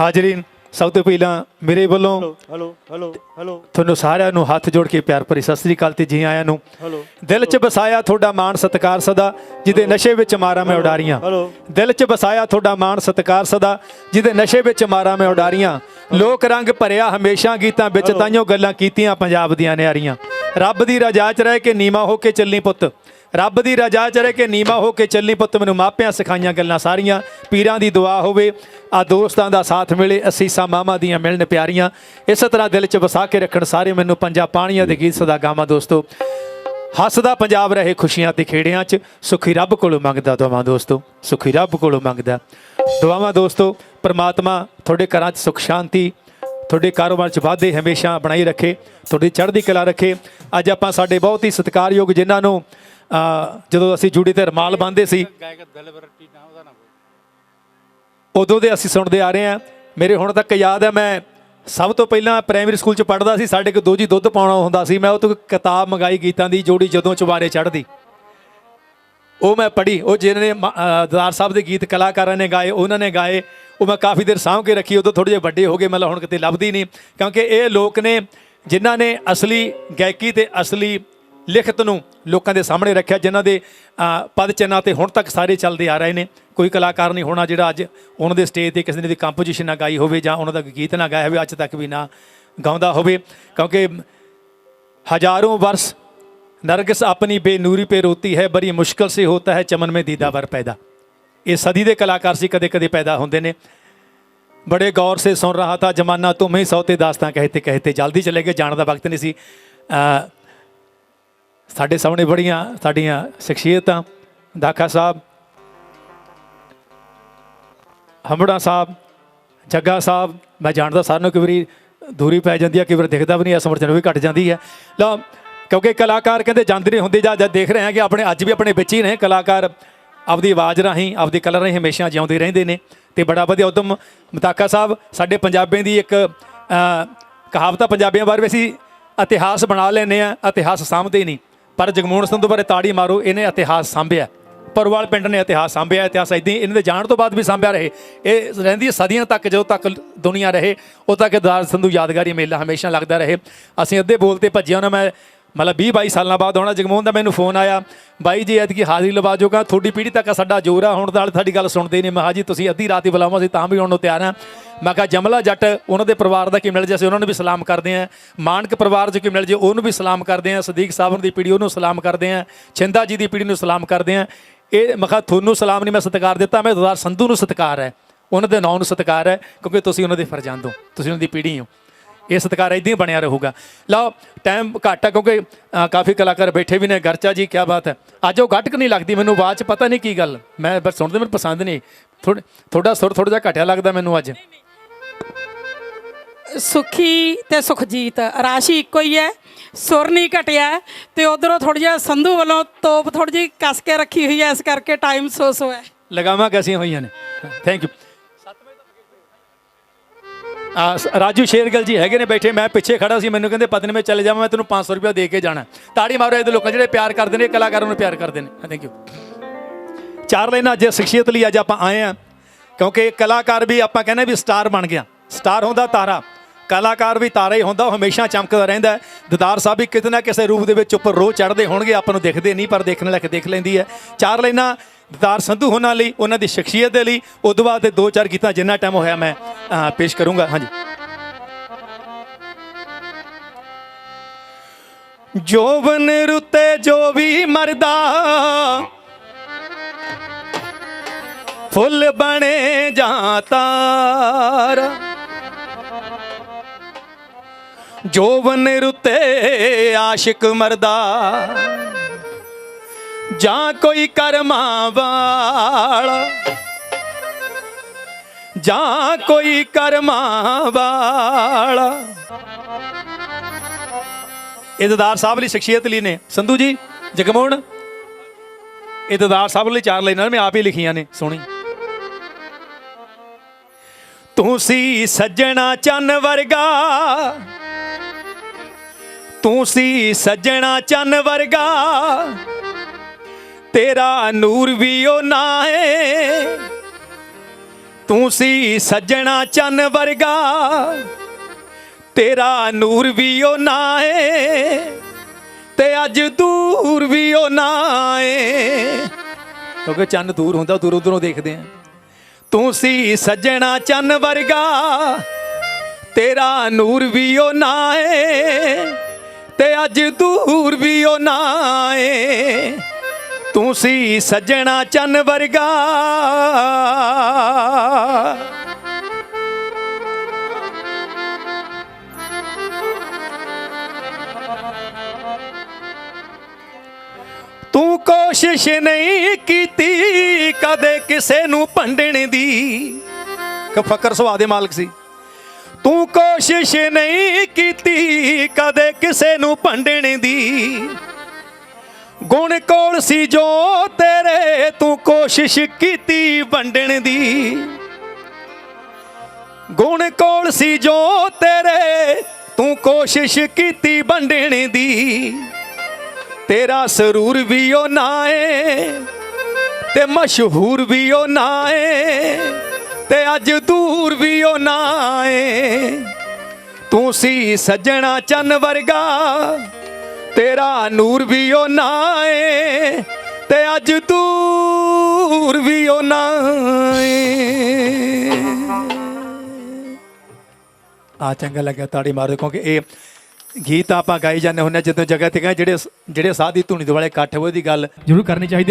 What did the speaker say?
ਹਾਜ਼ਰੀਨ ਸਭ ਤੋਂ ਪਹਿਲਾਂ ਮੇਰੇ ਵੱਲੋਂ ਹੈਲੋ ਹੈਲੋ ਹੈਲੋ ਤੁਹਾਨੂੰ ਸਾਰਿਆਂ ਨੂੰ ਹੱਥ ਜੋੜ ਕੇ ਪਿਆਰ ਭਰੀ ਸਤਿ ਸ੍ਰੀ ਅਕਾਲ ਤੇ ਜੀ ਆਇਆਂ ਨੂੰ। ਦਿਲ 'ਚ ਵਸਾਇਆ ਤੁਹਾਡਾ ਮਾਣ ਸਤਿਕਾਰ ਸਦਾ ਜਿਹਦੇ ਨਸ਼ੇ ਵਿੱਚ ਮਾਰਾਂ ਮੈਂ ਉਡਾਰੀਆਂ। ਦਿਲ 'ਚ ਵਸਾਇਆ ਤੁਹਾਡਾ ਮਾਣ ਸਤਿਕਾਰ ਸਦਾ ਜਿਹਦੇ ਨਸ਼ੇ ਵਿੱਚ ਮਾਰਾਂ ਮੈਂ ਉਡਾਰੀਆਂ। ਲੋਕ ਰੰਗ ਭਰਿਆ ਹਮੇਸ਼ਾ ਗੀਤਾਂ ਵਿੱਚ ਤਾਈਓ ਗੱਲਾਂ ਕੀਤੀਆਂ ਪੰਜਾਬ ਦੀਆਂ ਨਿਆਰੀਆਂ। ਰੱਬ ਦੀ ਰਜਾ 'ਚ ਰਹਿ ਕੇ ਨੀਵਾ ਹੋ ਕੇ ਚੱਲਣੀ ਪੁੱਤ। ਰੱਬ ਦੀ ਰਜਾ 'ਚ ਕਿ ਕੇ ਨੀਵਾ ਹੋ ਕੇ ਚੱਲਣੀ ਪੁੱਤ, ਮੈਨੂੰ ਮਾਪਿਆਂ ਸਿਖਾਈਆਂ ਗੱਲਾਂ ਸਾਰੀਆਂ, ਪੀਰਾਂ ਦੀ ਦੁਆ ਹੋਵੇ ਆ ਦੋਸਤਾਂ ਦਾ ਸਾਥ ਮਿਲੇ, ਅਸੀਸਾਂ ਮਾਮਾ ਦੀਆਂ ਮਿਲਣ ਪਿਆਰੀਆਂ। ਇਸੇ ਤਰ੍ਹਾਂ ਦਿਲ 'ਚ ਵਸਾ ਕੇ ਰੱਖਣ ਸਾਰੇ ਮੈਨੂੰ ਪੰਜਾ ਪਾਣੀਆਂ ਦੇ ਗੀਤ ਸਦਾ ਗਾਵਾਂ ਦੋਸਤੋ। ਹੱਸਦਾ ਪੰਜਾਬ ਰਹੇ ਖੁਸ਼ੀਆਂ ਤੇ ਖੇੜਿਆਂ 'ਚ, ਸੁਖੀ ਰੱਬ ਕੋਲੋਂ ਮੰਗਦਾ ਦੁਆਵਾਂ ਦੋਸਤੋ, ਸੁਖੀ ਰੱਬ ਕੋਲੋਂ ਮੰਗਦਾ। ਦੁਆਵਾਂ ਦੋਸਤੋ, ਪ੍ਰਮਾਤਮਾ ਤੁਹਾਡੇ ਘਰਾਂ 'ਚ ਸੁਖ, ਸ਼ਾਂਤੀ, ਤੁਹਾਡੇ ਕਾਰੋਬਾਰ 'ਚ ਵਾਧੇ ਹਮੇਸ਼ਾ ਬਣਾਈ ਰੱਖੇ, ਤੁਹਾਡੀ ਚੜ੍ਹਦੀ ਕਲਾ ਰੱਖੇ। ਅੱਜ ਆਪਾਂ ਸਾਡੇ ਬਹੁਤ ਹੀ ਸਤਿਕਾਰਯੋਗ ਜਿਨ੍ਹਾਂ ਨੂੰ ਜਦੋਂ ਅਸੀਂ ਜੂੜੀ ਤੇ ਰਮਾਲ ਬੰਨ੍ਹਦੇ ਸੀ। ਉਦੋਂ ਦੇ ਅਸੀਂ ਸੁਣਦੇ ਆ ਰਹੇ ਹਾਂ। ਮੇਰੇ ਹੁਣ ਤੱਕ ਯਾਦ ਹੈ ਮੈਂ ਸਭ ਤੋਂ ਪਹਿਲਾਂ ਪ੍ਰਾਇਮਰੀ ਸਕੂਲ 'ਚ ਪੜ੍ਹਦਾ ਸੀ ਸਾਡੇ ਕੋਲ ਦੋਜੀ ਦੁੱਧ ਪਾਉਣਾ ਹੁੰਦਾ ਸੀ ਮੈਂ ਉਹ ਤੋਂ ਕਿਤਾਬ ਮੰਗਾਈ ਗੀਤਾਂ ਦੀ ਜੋੜੀ ਜਦੋਂ ਚਵਾਰੇ ਚੜ੍ਹਦੀ। ਉਹ ਮੈਂ ਪੜ੍ਹੀ ਉਹ ਜਿਹਨਾਂ ਨੇ ਦਦਾਰ ਸਾਹਿਬ ਦੇ ਗੀਤ ਕਲਾਕਾਰਾਂ ਨੇ ਗਾਏ ਉਹਨਾਂ ਨੇ ਗਾਏ ਉਹ ਮੈਂ ਕਾਫੀ ਦੇਰ ਸਾਂਭ ਕੇ ਰੱਖੀ ਉਦੋਂ ਥੋੜੇ ਜਿਹੇ ਵੱਡੇ ਹੋ ਗਏ ਮਤਲਬ ਹੁਣ ਕਿਤੇ ਲੱਭਦੀ ਨਹੀਂ ਕਿਉਂਕਿ ਇਹ ਲੋਕ ਨੇ ਜਿਨ੍ਹਾਂ ਨੇ ਅਸਲੀ ਗਾਇਕੀ ਤੇ ਅਸਲੀ ਲਿਖਤ ਨੂੰ ਲੋਕਾਂ ਦੇ ਸਾਹਮਣੇ ਰੱਖਿਆ, ਜਿਨ੍ਹਾਂ ਦੇ ਪਦ ਚਿੰਨਾਂ ਤੇ ਹੁਣ ਤੱਕ ਸਾਰੇ ਚੱਲਦੇ ਆ ਰਹੇ ਨੇ। ਕੋਈ ਕਲਾਕਾਰ ਨਹੀਂ ਹੋਣਾ ਜਿਹੜਾ ਅੱਜ ਉਹਨਾਂ ਦੇ ਸਟੇਜ ਤੇ ਕਿਸੇ ਨੇ ਦੀ ਕੰਪੋਜੀਸ਼ਨ ਨਾ ਗਾਈ ਹੋਵੇ ਜਾਂ ਉਹਨਾਂ ਦਾ ਗੀਤ ਨਾ ਗਾਇਆ ਹੋਵੇ, ਅੱਜ ਤੱਕ ਵੀ ਨਾ ਗਾਉਂਦਾ ਹੋਵੇ। ਕਿਉਂਕਿ ਹਜ਼ਾਰੋਂ ਵਰਸ ਨਰਗਸ ਆਪਣੀ ਬੇਨੂਰੀ ਪੇ ਰੋਤੀ ਹੈ, ਬੜੀ ਮੁਸ਼ਕਲ ਸੇ ਹੋਤਾ ਹੈ, ਚਮਨ ਮੇ ਦੀਦਾ ਵਰ ਪੈਦਾ। ਇਹ ਸਦੀ ਦੇ ਕਲਾਕਾਰ ਸੀ ਕਦੇ ਕਦੇ ਪੈਦਾ ਹੁੰਦੇ ਨੇ। ਬੜੇ ਗੌਰ ਸੇ ਸੁਣ ਰਹਾ ਥਾ, ਜਮਾਨਾ ਤੁਮੇ ਸੌਤੇ ਦਾਸਤਾਂ ਕਹਤੇ ਕਹਤੇ ਜਲਦੀ ਚਲੇ ਗਏ, ਜਾਣ ਦਾ ਵਕਤ ਨਹੀਂ ਸੀ। ਸਾਡੇ ਸਾਹਮਣੇ ਬੜੀਆਂ ਸਾਡੀਆਂ ਸ਼ਖਸੀਅਤਾਂ ਦਾਖਾ ਸਾਹਿਬ ਹਮੜਾ ਸਾਹਿਬ ਜੱਗਾ ਸਾਹਿਬ ਮੈਂ ਜਾਣਦਾ ਸਾਰਿਆਂ ਨੂੰ ਕਈ ਵਾਰੀ ਦੂਰੀ ਪੈ ਜਾਂਦੀ ਹੈ ਕਈ ਵਾਰ ਦਿਖਦਾ ਵੀ ਨਹੀਂ ਐ ਸਮਰਥਨ ਵੀ ਘਟ ਜਾਂਦੀ ਹੈ। ਲਓ ਕਿਉਂਕਿ ਕਲਾਕਾਰ ਕਹਿੰਦੇ ਜਾਂਦੇ ਨਹੀਂ ਹੁੰਦੇ ਜਾਂ ਜਦ ਦੇਖ ਰਹੇ ਹਾਂ ਕਿ ਆਪਣੇ ਅੱਜ ਵੀ ਆਪਣੇ ਵਿੱਚ ਹੀ ਨੇ ਕਲਾਕਾਰ ਆਪਦੀ ਆਵਾਜ਼ ਰਾਹੀਂ ਆਪਦੀ ਕਲਰ ਰਾਹੀਂ ਹਮੇਸ਼ਾ ਜਿਉਂਦੇ ਰਹਿੰਦੇ ਨੇ। ਤੇ ਬੜਾ ਵਧੀਆ ਉਦਮ ਮਤਾਕਾ ਸਾਹਿਬ ਸਾਡੇ ਪੰਜਾਬੀਆਂ ਦੀ ਇੱਕ ਅ, ਕਹਾਵਤ ਪੰਜਾਬੀਆਂ ਬਾਰੇ ਵੀ ਅਸੀਂ ਇਤਿਹਾਸ ਬਣਾ ਲੈਨੇ ਆ ਇਤਿਹਾਸ ਸਾਂਭਦੇ ਨਹੀਂ। ਪਰ ਜਗਮੋਹਨ ਸੰਧੂ ਬਾਰੇ ਤਾੜੀ ਮਾਰੋ, ਇਹਨੇ ਇਤਿਹਾਸ ਸਾਂਭਿਆ। ਪਰਵਾਲ ਪਿੰਡ ਨੇ ਇਤਿਹਾਸ ਸਾਂਭਿਆ, ਇਤਿਹਾਸ ਇਦਾਂ ਹੀ ਇਹਨਾਂ ਦੇ ਜਾਣ ਤੋਂ ਬਾਅਦ ਵੀ ਸਾਂਭਿਆ ਰਹੇ। ਇਹ ਰਹਿੰਦੀ ਸਦੀਆਂ ਤੱਕ, ਜਦੋਂ ਤੱਕ ਦੁਨੀਆ ਰਹੇ, ਉਦੋਂ ਤੱਕ ਦਾਰ ਸੰਧੂ ਯਾਦਗਾਰੀ ਮੇਲਾ ਹਮੇਸ਼ਾ ਲੱਗਦਾ ਰਹੇ। ਅਸੀਂ ਅੱਧੇ ਬੋਲ ਤੇ ਭੱਜਿਆ ਉਹਨਾਂ ਮੈਂ ਮਤਲਬ 20 22 ਸਾਲਾਂ ਬਾਅਦ ਹੋਣਾ ਜਗਮੋਹਨ ਦਾ ਮੈਨੂੰ ਫੋਨ ਆਇਆ, ਬਾਈ ਜੀ, ਐਤਕੀ ਹਾਜ਼ਰੀ ਲਵਾ ਜੋਗਾ, ਤੁਹਾਡੀ ਪੀੜ੍ਹੀ ਤੱਕ ਸਾਡਾ ਜੋਰ ਆ, ਹੁਣ ਨਾਲ ਸਾਡੀ ਗੱਲ ਸੁਣਦੇ ਨੇ ਮਹਾ ਜੀ, ਤੁਸੀਂ ਅੱਧੀ ਰਾਤ ਹੀ ਬੁਲਾਵਾਂ ਅਸੀਂ ਤਾਂ ਵੀ ਆਉਣ ਨੂੰ ਤਿਆਰ ਆ। ਮੈਂ ਕਿਹਾ ਜਮਲਾ ਜੱਟ, ਉਹਨਾਂ ਦੇ ਪਰਿਵਾਰ ਦਾ ਕੀ ਮਿਲ ਜੇ, ਅਸੀਂ ਉਹਨਾਂ ਨੂੰ ਵੀ ਸਲਾਮ ਕਰਦੇ ਆ ਮਾਨਕ ਪਰਿਵਾਰ 'ਚ ਕੀ ਮਿਲ ਜੇ, ਉਹਨੂੰ ਵੀ ਸਲਾਮ ਕਰਦੇ ਆ ਸਦੀਕ ਸਾਹਿਬ ਦੀ ਪੀੜ੍ਹੀ ਉਹਨੂੰ ਸਲਾਮ ਕਰਦੇ ਆ ਛਿੰਦਾ ਜੀ ਦੀ ਪੀੜ੍ਹੀ ਨੂੰ ਸਲਾਮ ਕਰਦੇ ਆ ਇਹ ਮੈਂ ਕਿਹਾ, ਤੁਹਾਨੂੰ ਸਲਾਮ ਨਹੀਂ ਮੈਂ ਸਤਿਕਾਰ ਦਿੱਤਾ, ਮੈਂ ਦਰਬਾਰ ਸੰਧੂ ਨੂੰ ਸਤਿਕਾਰ ਹੈ, ਉਹਨਾਂ ਦੇ ਨਾਂ ਨੂੰ ਸਤਿਕਾਰ ਹੈ, ਕਿਉਂਕਿ ਤੁਸੀਂ ਉਹਨਾਂ ਦੇ ਫਰਜ਼ੰਦ ਹੋ ਤੁਸੀਂ ਉਹਨਾਂ ਦੀ ਪੀੜ੍ਹੀ ਹੋ। ਇਹ ਸਤਿਕਾਰ ਇਦਾਂ ਹੀ ਬਣਿਆ ਰਹੂਗਾ। ਲਓ ਟਾਈਮ ਘੱਟ ਆ ਕਿਉਂਕਿ ਅ, ਕਾਫੀ ਕਲਾਕਾਰ ਬੈਠੇ ਵੀ ਨੇ ਗਰਚਾ ਜੀ ਕੀ ਬਾਤ ਹੈ। ਅੱਜ ਉਹ ਘਟਕ ਨਹੀਂ ਲੱਗਦੀ ਮੈਨੂੰ ਆਵਾਜ਼ 'ਚ ਪਤਾ ਨਹੀਂ ਕੀ ਗੱਲ। ਮੈਂ ਬਸ ਸੁਣਦੇ ਮੈਨੂੰ ਪਸੰਦ ਨਹੀਂ। ਥੋੜਾ ਥੋੜਾ ਸੁਰ ਥੋੜਾ ਜਿਹਾ ਘਟਿਆ ਲੱਗਦਾ ਮੈਨੂੰ ਅੱਜ। ਸੁਖੀ ਤੇ ਸੁਖਜੀਤ ਰਾਸ਼ੀ ਇੱਕੋ ਹੀ ਹੈ। ਸੁਰ ਨਹੀਂ ਘਟਿਆ ਤੇ ਉਧਰੋਂ ਥੋੜੀ ਜਿਹਾ ਸੰਧੂ ਵੱਲੋਂ ਤੋਪ ਥੋੜੀ ਜਿਹੀ ਕੱਸ ਕੇ ਰੱਖੀ ਹੋਈ ਹੈ ਇਸ ਕਰਕੇ ਟਾਈਮ ਸੋ ਸੋ ਹੈ। ਲਗਾਵਾਂ ਕੈਸੀਆਂ ਹੋਈਆਂ ਨੇ ਥੈਂਕ ਯੂ ਰਾਜੂ ਸ਼ੇਰਗਲ ਜੀ ਹੈਗੇ ਨੇ ਬੈਠੇ, ਮੈਂ ਪਿੱਛੇ ਖੜਾ ਸੀ, ਮੈਨੂੰ ਕਹਿੰਦੇ, ਪਤਨੀ ਮੈਂ ਚਲੇ ਜਾਵਾਂ ਮੈਂ ਤੈਨੂੰ 500 ਰੁਪਏ ਦੇ ਕੇ ਜਾਣਾ। ਤਾੜੀ ਮਾਰੋ ਇਹਦੇ ਲੋਕਾਂ ਜਿਹੜੇ ਪਿਆਰ ਕਰਦੇ ਨੇ, ਕਲਾਕਾਰਾਂ ਨੂੰ ਪਿਆਰ ਕਰਦੇ ਨੇ। ਥੈਂਕ ਯੂ ਚਾਰ ਲਾਈਨਾਂ ਅੱਜ ਸ਼ਖਸੀਅਤ ਲਈ ਅੱਜ ਆਪਾਂ ਆਏ ਆ ਕਿਉਂਕਿ ਕਲਾਕਾਰ ਵੀ ਆਪਾਂ ਕਹਿੰਦੇ ਵੀ ਸਟਾਰ ਬਣ ਗਿਆ। ਸਟਾਰ ਹੁੰਦਾ ਤਾਰਾ। ਕਲਾਕਾਰ ਵੀ ਤਾਰਾ ਹੀ ਹੁੰਦਾ, ਉਹ ਹਮੇਸ਼ਾ ਚਮਕਦਾ ਰਹਿੰਦਾ ਹੈ। ਦਦਾਰ ਸਾਹਿਬ ਵੀ ਕਿਤੇ ਨਾ ਕਿਸੇ ਰੂਪ ਦੇ ਵਿੱਚ ਉੱਪਰ ਰੋਜ਼ ਚੜ੍ਹਦੇ ਹੋਣਗੇ, ਆਪਾਂ ਨੂੰ ਦਿਖਦੇ ਨਹੀਂ, ਪਰ ਦੇਖਣ ਲੱਗ ਦੇਖ ਲੈਂਦੀ ਹੈ। ਚਾਰ ਲਾਈਨਾਂ ਦਦਾਰ ਸੰਧੂ ਹੋਣਾ ਲਈ, ਉਹਨਾਂ ਦੀ ਸ਼ਖਸੀਅਤ ਦੇ ਲਈ ਉਦੋਂ ਬਾਅਦ ਦੇ ਦੋ ਚਾਰ ਗੀਤਾਂ ਜਿੰਨਾ ਟਾਈਮ ਹੋਇਆ ਮੈਂ ਪੇਸ਼ ਕਰੂੰਗਾ। ਹਾਂਜੀ। ਜੋਵਨ ਰੁੱਤੇ, ਜੋ ਵੀ ਮਰਦਾ, ਫੁੱਲ ਬਣੇ ਜਾਂ ਤਾਰ ਜੋਵਨ ਰੁੱਤੇ, ਆਸ਼ਿਕ ਮਰਦਾ ਜਾਂ ਕੋਈ ਕਰਮਾਂ ਵਾਲਾ। ਜਾਂ ਕੋਈ ਕਰਮਾਂ ਵਾਲਾ। ਇਹ ਦਦਾਰ ਸਾਹਿਬ ਲਈ ਸ਼ਖਸੀਅਤ ਲਈ ਨੇ। ਸੰਧੂ ਜੀ, ਜਗਮੋਹਨ। ਇਹ ਦਦਾਰ ਸਾਹਿਬ ਲਈ ਚਾਰ ਲਾਈਨਾਂ ਨੇ, ਮੈਂ ਆਪ ਹੀ ਲਿਖੀਆਂ ਨੇ ਸੁਣੀ ਤੂੰ ਸੀ ਸੱਜਣਾ ਚੰਨ ਵਰਗਾ। ਤੂੰ ਸੀ ਸੱਜਣਾ ਚੰਨ ਵਰਗਾ। ਤੇਰਾ ਨੂਰ ਵੀ ਉਹ ਨਾ ਏ। ਤੂੰ ਸੀ ਸੱਜਣਾ ਚੰਨ ਵਰਗਾ। ਤੇਰਾ ਨੂਰ ਵੀ ਉਹ ਨਾ ਏ। ਤੇ ਅੱਜ ਦੂਰ ਵੀ ਉਹ ਨਾ ਏ। ਕਿਉਂਕਿ ਚੰਨ ਦੂਰ ਹੁੰਦਾ, ਦੂਰੋਂ ਦੂਰੋਂ ਦੇਖਦੇ ਆ। ਤੂੰ ਸੀ ਸੱਜਣਾ ਚੰਨ ਵਰਗਾ। ਤੇਰਾ ਨੂਰ ਵੀ ਉਹ ਨਾ ਏ। ਤੇ ਅੱਜ ਦੂਰ ਵੀ ਉਹ ਨਾ ਏ। ਤੂੰ ਸੀ ਸੱਜਣਾ ਚੰਨ ਵਰਗਾ। ਤੂੰ ਕੋਸ਼ਿਸ਼ ਨਹੀਂ ਕੀਤੀ ਕਦੇ ਕਿਸੇ ਨੂੰ ਭੰਡਣ ਦੀ। ਕਿ ਫਕਰ ਸੁਭਾਅ ਦੇ ਮਾਲਕ ਸੀ। ਤੂੰ ਕੋਸ਼ਿਸ਼ ਨਹੀਂ ਕੀਤੀ ਕਦੇ ਕਿਸੇ ਨੂੰ ਭੰਡਣ ਦੀ। ਗੁਣ ਕੋਲ ਸੀ ਜੋ ਤੇਰੇ, ਤੂੰ ਕੋਸ਼ਿਸ਼ ਕੀਤੀ ਵੰਡਣ ਦੀ। ਗੁਣ ਕੋਲ ਸੀ ਜੋ ਤੇਰੇ, ਤੂੰ ਕੋਸ਼ਿਸ਼ ਕੀਤੀ ਵੰਡਣ ਦੀ। ਤੇਰਾ ਸਰੂਰ ਵੀ ਉਹ ਨਾ ਏ, ਤੇ ਮਸ਼ਹੂਰ ਵੀ ਉਹ ਨਾ ਏ, ਤੇ ਅੱਜ ਦੂਰ ਵੀ ਉਹ ਨਾ ਏ। ਤੂੰ ਸੀ ਸੱਜਣਾ ਚੰਨ ਵਰਗਾ ਤੇਰਾ ਨੂਰ ਵੀ ਉਹ ਨਾ ਏ ਤੇ ਅੱਜ ਦੂਰ ਵੀ ਉਹ ਨਾ ਏ। ਆ ਚੰਗਾ ਲੱਗਾ ਤਾੜੀ ਮਾਰੋ ਕਿਉਂਕਿ ਇਹ ਗੀਤ ਆਪਾਂ ਗਾਈ ਜਾਂਦੇ ਹੁੰਦੇ ਹਾਂ, ਜਦੋਂ ਜਗ੍ਹਾ ਤੇ ਗਏ, ਜਿਹੜੇ ਜਿਹੜੇ ਸਾਹ ਦੀ ਧੁਨੀ ਦੁਆਲੇ ਇਕੱਠ ਹੋਏ ਦੀ ਗੱਲ ਜ਼ਰੂਰ ਕਰਨੀ ਚਾਹੀਦੀ